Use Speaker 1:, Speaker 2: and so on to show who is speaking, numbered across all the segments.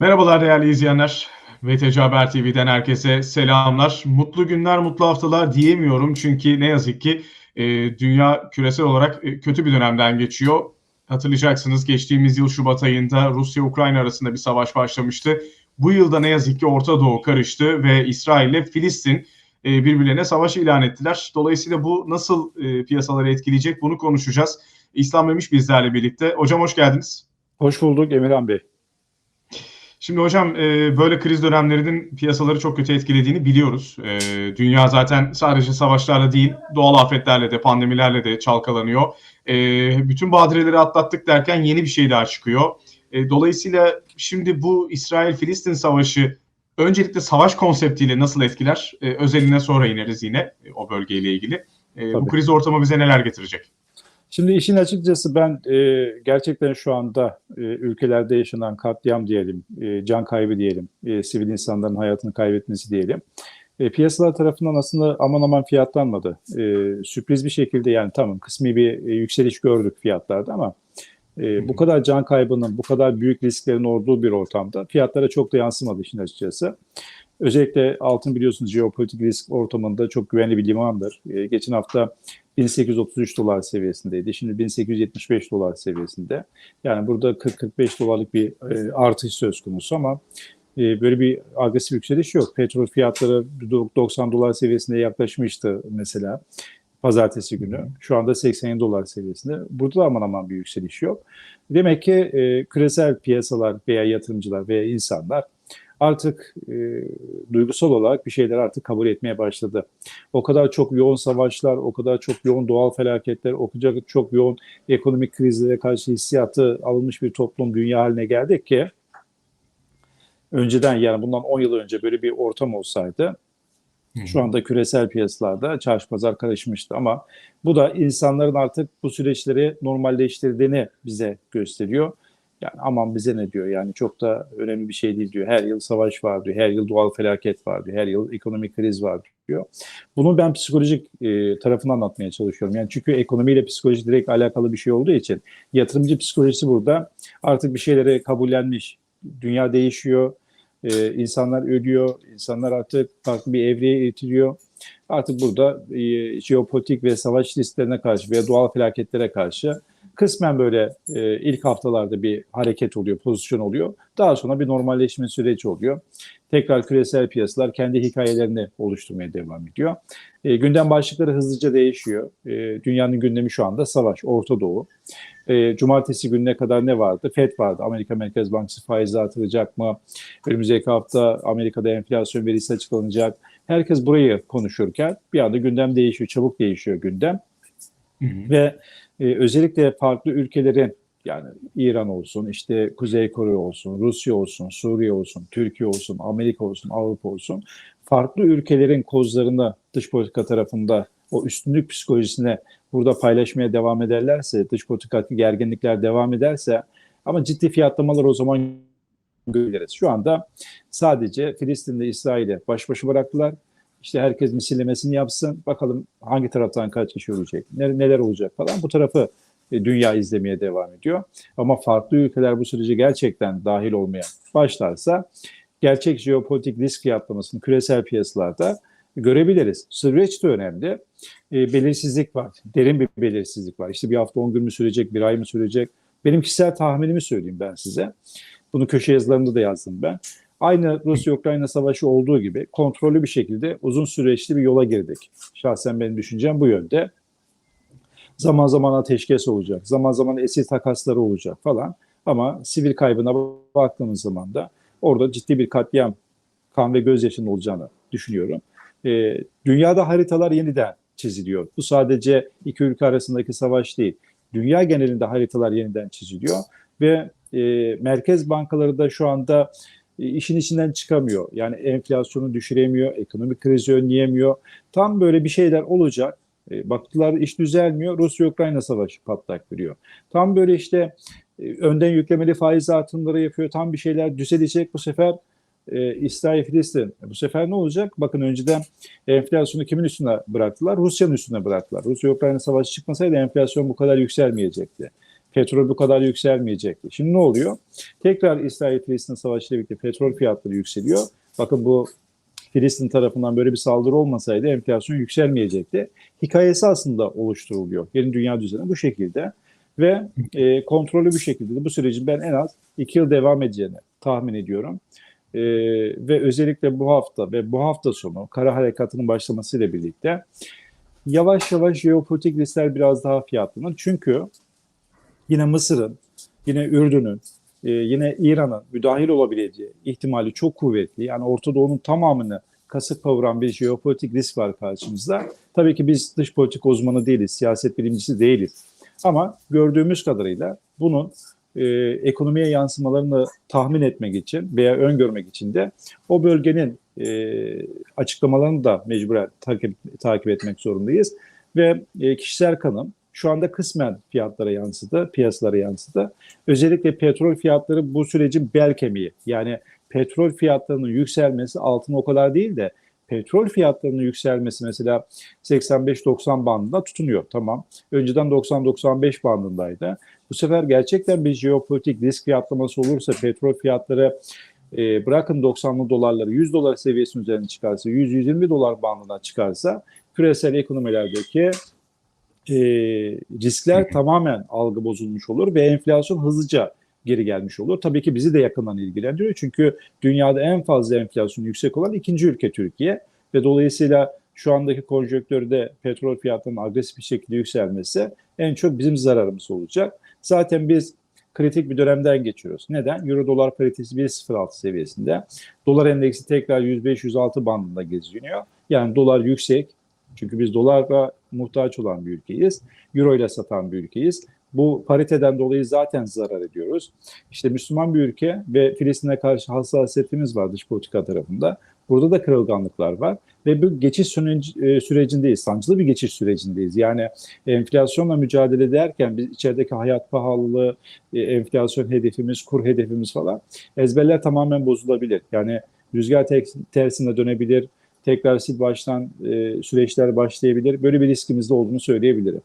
Speaker 1: Merhabalar değerli izleyenler. VTC Haber TV'den herkese selamlar. Mutlu günler, mutlu haftalar diyemiyorum çünkü ne yazık ki e, dünya küresel olarak e, kötü bir dönemden geçiyor. Hatırlayacaksınız geçtiğimiz yıl Şubat ayında Rusya-Ukrayna arasında bir savaş başlamıştı. Bu yılda ne yazık ki Orta Doğu karıştı ve İsrail ile Filistin e, birbirlerine savaş ilan ettiler. Dolayısıyla bu nasıl e, piyasaları etkileyecek bunu konuşacağız. İslam Memiş bizlerle birlikte. Hocam hoş geldiniz.
Speaker 2: Hoş bulduk Emirhan Bey.
Speaker 1: Şimdi hocam e, böyle kriz dönemlerinin piyasaları çok kötü etkilediğini biliyoruz. E, dünya zaten sadece savaşlarla değil doğal afetlerle de pandemilerle de çalkalanıyor. E, bütün badireleri atlattık derken yeni bir şey daha çıkıyor. Dolayısıyla şimdi bu İsrail-Filistin savaşı öncelikle savaş konseptiyle nasıl etkiler? Özeline sonra ineriz yine o bölgeyle ilgili. Tabii. Bu kriz ortamı bize neler getirecek?
Speaker 2: Şimdi işin açıkçası ben e, gerçekten şu anda e, ülkelerde yaşanan katliam diyelim, e, can kaybı diyelim, e, sivil insanların hayatını kaybetmesi diyelim. E, piyasalar tarafından aslında aman aman fiyatlanmadı. E, sürpriz bir şekilde yani tamam kısmi bir e, yükseliş gördük fiyatlarda ama e, bu kadar can kaybının, bu kadar büyük risklerin olduğu bir ortamda fiyatlara çok da yansımadı işin açıkçası. Özellikle altın biliyorsunuz jeopolitik risk ortamında çok güvenli bir limandır. E, geçen hafta 1833 dolar seviyesindeydi. Şimdi 1875 dolar seviyesinde. Yani burada 40-45 dolarlık bir e, artış söz konusu ama e, böyle bir agresif yükseliş yok. Petrol fiyatları 90 dolar seviyesinde yaklaşmıştı mesela pazartesi günü. Şu anda 80 dolar seviyesinde. Burada da aman aman bir yükseliş yok. Demek ki e, küresel piyasalar veya yatırımcılar veya insanlar artık e, duygusal olarak bir şeyler artık kabul etmeye başladı. O kadar çok yoğun savaşlar, o kadar çok yoğun doğal felaketler, o kadar çok yoğun ekonomik krizlere karşı hissiyatı alınmış bir toplum dünya haline geldik ki önceden yani bundan 10 yıl önce böyle bir ortam olsaydı şu anda küresel piyasalarda çarşı pazar karışmıştı ama bu da insanların artık bu süreçleri normalleştirdiğini bize gösteriyor. Yani aman bize ne diyor yani çok da önemli bir şey değil diyor. Her yıl savaş var diyor, her yıl doğal felaket var diyor, her yıl ekonomik kriz var diyor. Bunu ben psikolojik e, tarafını anlatmaya çalışıyorum. Yani çünkü ekonomiyle psikoloji direkt alakalı bir şey olduğu için yatırımcı psikolojisi burada artık bir şeyleri kabullenmiş. Dünya değişiyor, e, insanlar ölüyor, insanlar artık farklı bir evreye itiliyor. Artık burada e, jeopolitik ve savaş risklerine karşı veya doğal felaketlere karşı kısmen böyle e, ilk haftalarda bir hareket oluyor, pozisyon oluyor. Daha sonra bir normalleşme süreci oluyor. Tekrar küresel piyasalar kendi hikayelerini oluşturmaya devam ediyor. E, gündem başlıkları hızlıca değişiyor. E, dünyanın gündemi şu anda savaş, Orta Doğu. E, cumartesi gününe kadar ne vardı? FED vardı. Amerika Merkez Bankası faizi artıracak mı? Önümüzdeki hafta Amerika'da enflasyon verisi açıklanacak. Herkes burayı konuşurken bir anda gündem değişiyor, çabuk değişiyor gündem. Hı hı. Ve e, özellikle farklı ülkelerin yani İran olsun, işte Kuzey Kore olsun, Rusya olsun, Suriye olsun, Türkiye olsun, Amerika olsun, Avrupa olsun farklı ülkelerin kozlarını dış politika tarafında o üstünlük psikolojisine burada paylaşmaya devam ederlerse, dış politikadaki gerginlikler devam ederse ama ciddi fiyatlamalar o zaman görürüz. Şu anda sadece Filistin'de İsrail'e baş başa bıraktılar. İşte herkes misillemesini yapsın. Bakalım hangi taraftan kaç kişi ölecek, neler olacak falan. Bu tarafı e, dünya izlemeye devam ediyor. Ama farklı ülkeler bu sürece gerçekten dahil olmaya başlarsa gerçek jeopolitik risk fiyatlamasını küresel piyasalarda görebiliriz. Süreç de önemli. E, belirsizlik var. Derin bir belirsizlik var. İşte bir hafta 10 gün mü sürecek, bir ay mı sürecek? Benim kişisel tahminimi söyleyeyim ben size. Bunu köşe yazılarımda da yazdım ben. Aynı Rusya-Ukrayna savaşı olduğu gibi kontrollü bir şekilde uzun süreçli bir yola girdik. Şahsen benim düşüncem bu yönde. Zaman zaman ateşkes olacak, zaman zaman esir takasları olacak falan. Ama sivil kaybına baktığımız zaman da orada ciddi bir katliam, kan ve gözyaşının olacağını düşünüyorum. E, dünyada haritalar yeniden çiziliyor. Bu sadece iki ülke arasındaki savaş değil. Dünya genelinde haritalar yeniden çiziliyor ve e, merkez bankaları da şu anda işin içinden çıkamıyor. Yani enflasyonu düşüremiyor, ekonomik krizi önleyemiyor. Tam böyle bir şeyler olacak. E, baktılar iş düzelmiyor. Rusya-Ukrayna savaşı patlak veriyor. Tam böyle işte e, önden yüklemeli faiz artımları yapıyor. Tam bir şeyler düzelecek. Bu sefer e, İsrail Filistin. Bu sefer ne olacak? Bakın önceden enflasyonu kimin üstüne bıraktılar? Rusya'nın üstüne bıraktılar. Rusya-Ukrayna savaşı çıkmasaydı enflasyon bu kadar yükselmeyecekti. Petrol bu kadar yükselmeyecekti. Şimdi ne oluyor? Tekrar İsrail-Filistin savaşıyla birlikte petrol fiyatları yükseliyor. Bakın bu Filistin tarafından böyle bir saldırı olmasaydı enflasyon yükselmeyecekti. Hikayesi aslında oluşturuluyor. Yeni dünya düzeni bu şekilde ve e, kontrollü bir şekilde de bu sürecin ben en az iki yıl devam edeceğini tahmin ediyorum. E, ve özellikle bu hafta ve bu hafta sonu kara harekatının başlamasıyla birlikte yavaş yavaş jeopolitik riskler biraz daha fiyatlanır. Çünkü yine Mısır'ın, yine Ürdün'ün, e, yine İran'ın müdahil olabileceği ihtimali çok kuvvetli. Yani Orta Doğu'nun tamamını kasıp kavuran bir jeopolitik risk var karşımızda. Tabii ki biz dış politik uzmanı değiliz, siyaset bilimcisi değiliz. Ama gördüğümüz kadarıyla bunun e, ekonomiye yansımalarını tahmin etmek için veya öngörmek için de o bölgenin e, açıklamalarını da mecburen takip, takip etmek zorundayız. Ve e, kişisel kanım şu anda kısmen fiyatlara yansıdı, piyasalara yansıdı. Özellikle petrol fiyatları bu sürecin bel kemiği. Yani petrol fiyatlarının yükselmesi altın o kadar değil de petrol fiyatlarının yükselmesi mesela 85-90 bandında tutunuyor. Tamam. Önceden 90-95 bandındaydı. Bu sefer gerçekten bir jeopolitik risk fiyatlaması olursa petrol fiyatları e, bırakın 90'lı dolarları 100 dolar seviyesinin üzerine çıkarsa 100-120 dolar bandına çıkarsa küresel ekonomilerdeki e, riskler tamamen algı bozulmuş olur ve enflasyon hızlıca geri gelmiş olur. Tabii ki bizi de yakından ilgilendiriyor. Çünkü dünyada en fazla enflasyon yüksek olan ikinci ülke Türkiye ve dolayısıyla şu andaki konjonktürde petrol fiyatlarının agresif bir şekilde yükselmesi en çok bizim zararımız olacak. Zaten biz kritik bir dönemden geçiyoruz. Neden? Euro dolar paritesi 1.06 seviyesinde. Dolar endeksi tekrar 105-106 bandında geziniyor. Yani dolar yüksek. Çünkü biz dolarla muhtaç olan bir ülkeyiz. Euro ile satan bir ülkeyiz. Bu pariteden dolayı zaten zarar ediyoruz. İşte Müslüman bir ülke ve Filistin'e karşı hassasiyetimiz var dış politika tarafında. Burada da kırılganlıklar var ve bu geçiş sürecindeyiz, sancılı bir geçiş sürecindeyiz. Yani enflasyonla mücadele ederken biz içerideki hayat pahalılığı, enflasyon hedefimiz, kur hedefimiz falan ezberler tamamen bozulabilir. Yani rüzgar tersine dönebilir, tekrar sil baştan süreçler başlayabilir. Böyle bir riskimiz de olduğunu söyleyebilirim.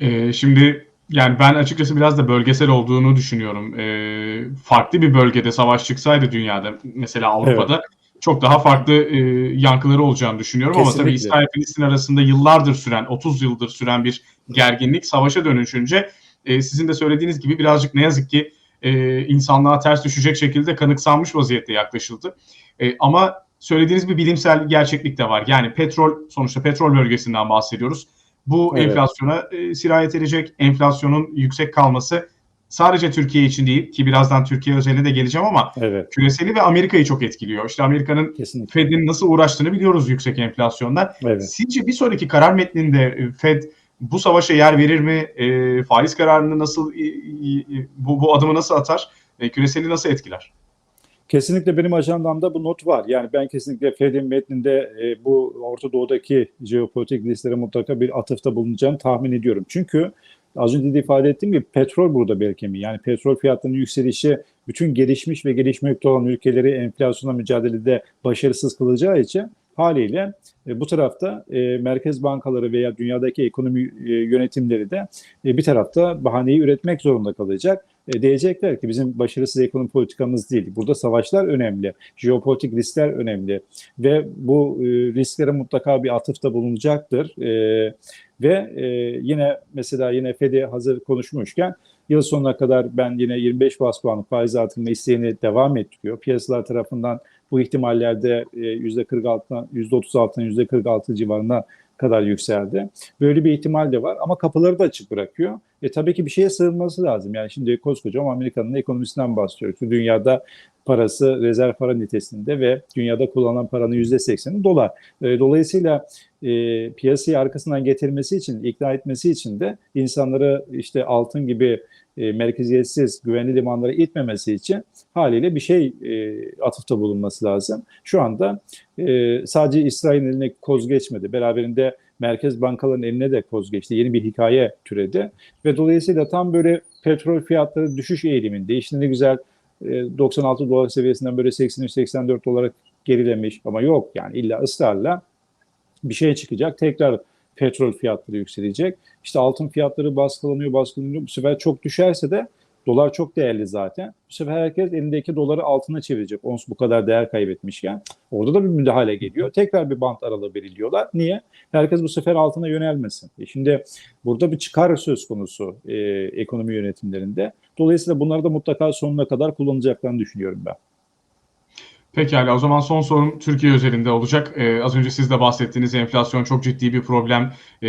Speaker 1: Ee, şimdi yani ben açıkçası biraz da bölgesel olduğunu düşünüyorum. Ee, farklı bir bölgede savaş çıksaydı dünyada mesela Avrupa'da evet. çok daha farklı e, yankıları olacağını düşünüyorum. Kesinlikle. Ama tabii İsrail Filistin arasında yıllardır süren, 30 yıldır süren bir gerginlik savaşa dönüşünce e, sizin de söylediğiniz gibi birazcık ne yazık ki e, insanlığa ters düşecek şekilde kanıksanmış vaziyette yaklaşıldı. E, ama söylediğiniz bir bilimsel gerçeklik de var. Yani petrol sonuçta petrol bölgesinden bahsediyoruz bu evet. enflasyona e, sirayet edecek. Enflasyonun yüksek kalması sadece Türkiye için değil ki birazdan Türkiye özeline de geleceğim ama evet. küreseli ve Amerika'yı çok etkiliyor. İşte Amerika'nın Fed'in nasıl uğraştığını biliyoruz yüksek enflasyondan. Evet. Sizce bir sonraki karar metninde Fed bu savaşa yer verir mi? E, faiz kararını nasıl e, bu, bu adımı nasıl atar? E, küreseli nasıl etkiler?
Speaker 2: Kesinlikle benim ajandamda bu not var. Yani ben kesinlikle Fed'in metninde e, bu Orta Doğu'daki jeopolitik risklere mutlaka bir atıfta bulunacağını tahmin ediyorum. Çünkü az önce de ifade ettiğim gibi petrol burada belki mi? Yani petrol fiyatlarının yükselişi bütün gelişmiş ve gelişmekte olan ülkeleri enflasyonla mücadelede başarısız kılacağı için haliyle e, bu tarafta e, merkez bankaları veya dünyadaki ekonomi e, yönetimleri de e, bir tarafta bahaneyi üretmek zorunda kalacak. E, diyecekler ki bizim başarısız ekonomi politikamız değil. Burada savaşlar önemli, jeopolitik riskler önemli ve bu e, risklere mutlaka bir atıfta bulunacaktır. E, ve e, yine mesela yine Fed'i hazır konuşmuşken yıl sonuna kadar ben yine 25 bas puanlık faiz artırma isteğini devam ettiriyor. Piyasalar tarafından bu ihtimallerde %46'dan %36'dan %46 civarına kadar yükseldi. Böyle bir ihtimal de var ama kapıları da açık bırakıyor. E tabii ki bir şeye sığınması lazım. Yani şimdi koskoca Amerika'nın ekonomisinden bahsediyoruz. Dünyada parası rezerv para nitesinde ve dünyada kullanılan paranın %80'i dolar. E, dolayısıyla e, piyasayı arkasından getirmesi için, ikna etmesi için de insanları işte altın gibi e, merkeziyetsiz güvenli limanlara itmemesi için haliyle bir şey e, atıfta bulunması lazım. Şu anda e, sadece İsrail'in eline koz geçmedi. Beraberinde merkez bankaların eline de koz geçti. Yeni bir hikaye türedi. Ve dolayısıyla tam böyle petrol fiyatları düşüş eğiliminde. İşte ne güzel 96 e, dolar seviyesinden böyle 83-84 olarak gerilemiş ama yok yani illa ısrarla bir şey çıkacak. Tekrar petrol fiyatları yükselecek. İşte altın fiyatları baskılanıyor, baskılanıyor. Bu sefer çok düşerse de dolar çok değerli zaten. Bu sefer herkes elindeki doları altına çevirecek. Ons bu kadar değer kaybetmişken. Orada da bir müdahale geliyor. Tekrar bir bant aralığı belirliyorlar. Niye? Herkes bu sefer altına yönelmesin. E şimdi burada bir çıkar söz konusu e, ekonomi yönetimlerinde. Dolayısıyla bunları da mutlaka sonuna kadar kullanacaklarını düşünüyorum ben.
Speaker 1: Pekala o zaman son sorum Türkiye özelinde olacak. Ee, az önce siz de bahsettiğiniz enflasyon çok ciddi bir problem. Ee,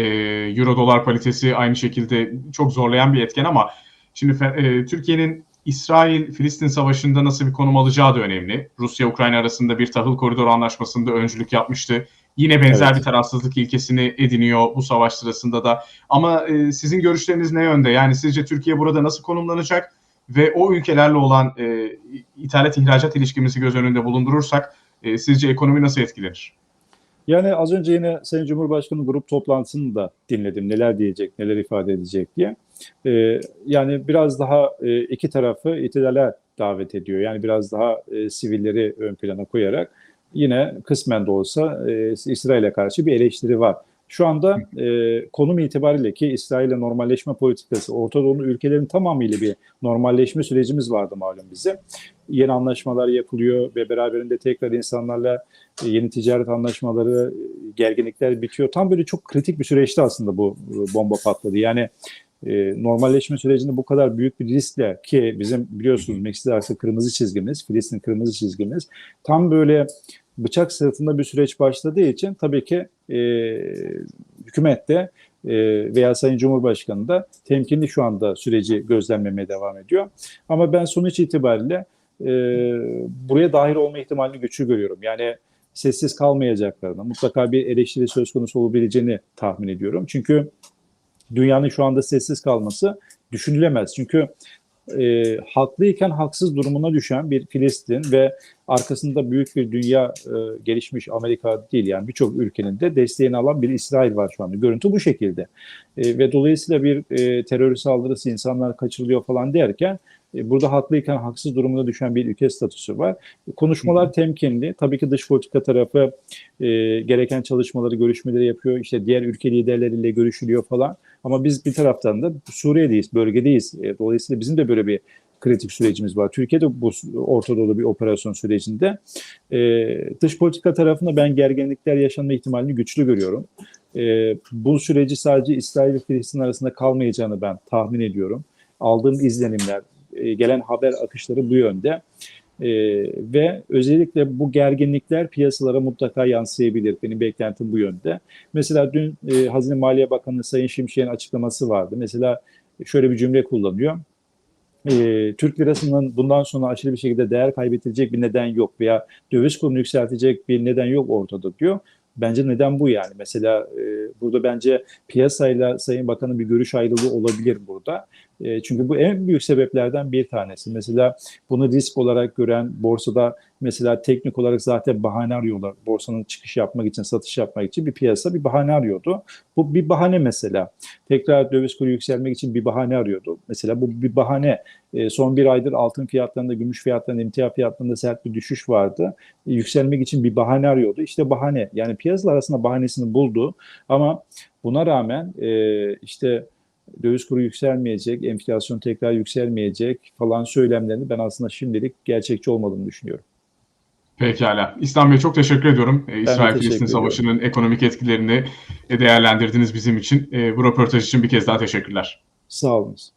Speaker 1: Euro dolar paritesi aynı şekilde çok zorlayan bir etken ama şimdi e, Türkiye'nin İsrail-Filistin savaşında nasıl bir konum alacağı da önemli. Rusya-Ukrayna arasında bir tahıl koridoru anlaşmasında öncülük yapmıştı. Yine benzer
Speaker 2: Evet.
Speaker 1: bir tarafsızlık ilkesini ediniyor bu savaş sırasında da. Ama e, sizin görüşleriniz ne yönde? Yani sizce Türkiye burada nasıl konumlanacak? Ve o ülkelerle olan e, ithalat ihracat ilişkimizi göz önünde bulundurursak e, sizce ekonomi nasıl etkilenir?
Speaker 2: Yani az önce yine Sayın Cumhurbaşkanı grup toplantısını da dinledim. Neler diyecek, neler ifade edecek diye. Ee, yani biraz daha e, iki tarafı itidale davet ediyor. Yani biraz daha e, sivilleri ön plana koyarak yine kısmen de olsa e, İsrail'e karşı bir eleştiri var. Şu anda e, konum itibariyle ki İsrail'le normalleşme politikası, Orta Doğu ülkelerin tamamıyla bir normalleşme sürecimiz vardı malum bizim. Yeni anlaşmalar yapılıyor ve beraberinde tekrar insanlarla e, yeni ticaret anlaşmaları, e, gerginlikler bitiyor. Tam böyle çok kritik bir süreçte aslında bu e, bomba patladı. Yani e, normalleşme sürecinde bu kadar büyük bir riskle ki bizim biliyorsunuz Meksika arası kırmızı çizgimiz, Filistin kırmızı çizgimiz tam böyle bıçak sırtında bir süreç başladığı için tabii ki e, hükümet de e, veya Sayın Cumhurbaşkanı da temkinli şu anda süreci gözlemlemeye devam ediyor. Ama ben sonuç itibariyle e, buraya dahil olma ihtimalini güçlü görüyorum. Yani sessiz kalmayacaklarını, mutlaka bir eleştiri söz konusu olabileceğini tahmin ediyorum. Çünkü dünyanın şu anda sessiz kalması düşünülemez. Çünkü e, haklıyken haksız durumuna düşen bir Filistin ve arkasında büyük bir dünya e, gelişmiş Amerika değil yani birçok ülkenin de desteğini alan bir İsrail var şu anda. Görüntü bu şekilde. E, ve dolayısıyla bir e, terör saldırısı insanlar kaçırılıyor falan derken e, burada haklıyken haksız durumuna düşen bir ülke statüsü var. Konuşmalar temkinli. Tabii ki dış politika tarafı e, gereken çalışmaları, görüşmeleri yapıyor. İşte diğer ülke liderleriyle görüşülüyor falan. Ama biz bir taraftan da Suriye'deyiz, bölgedeyiz. E, dolayısıyla bizim de böyle bir kritik sürecimiz var. Türkiye'de bu Orta Doğu'da bir operasyon sürecinde. E, dış politika tarafında ben gerginlikler yaşanma ihtimalini güçlü görüyorum. E, bu süreci sadece İsrail ve Filistin arasında kalmayacağını ben tahmin ediyorum. Aldığım izlenimler, e, gelen haber akışları bu yönde. E, ve özellikle bu gerginlikler piyasalara mutlaka yansıyabilir. Benim beklentim bu yönde. Mesela dün e, Hazine Maliye Bakanı Sayın Şimşek'in açıklaması vardı. Mesela şöyle bir cümle kullanıyor. E, Türk lirasının bundan sonra aşırı bir şekilde değer kaybedilecek bir neden yok veya döviz kurunu yükseltecek bir neden yok ortada diyor. Bence neden bu yani? Mesela e, burada bence piyasayla Sayın Bakan'ın bir görüş ayrılığı olabilir burada. E, çünkü bu en büyük sebeplerden bir tanesi. Mesela bunu risk olarak gören borsada mesela teknik olarak zaten bahane arıyorlar. Borsanın çıkış yapmak için, satış yapmak için bir piyasa bir bahane arıyordu. Bu bir bahane mesela. Tekrar döviz kuru yükselmek için bir bahane arıyordu. Mesela bu bir bahane. E, son bir aydır altın fiyatlarında, gümüş fiyatlarında, emtia fiyatlarında sert bir düşüş vardı. E, yükselmek için bir bahane arıyordu. İşte bahane. Yani piyasalar arasında bahanesini buldu. Ama buna rağmen e, işte döviz kuru yükselmeyecek, enflasyon tekrar yükselmeyecek falan söylemlerini ben aslında şimdilik gerçekçi olmadığını düşünüyorum.
Speaker 1: Pekala. İslam Bey çok teşekkür ediyorum. Ee,
Speaker 2: teşekkür
Speaker 1: İsrail-Filistin
Speaker 2: ediyorum.
Speaker 1: Savaşı'nın ekonomik etkilerini e, değerlendirdiniz bizim için. Ee, Bu röportaj için bir kez daha teşekkürler.
Speaker 2: Sağ olunuz.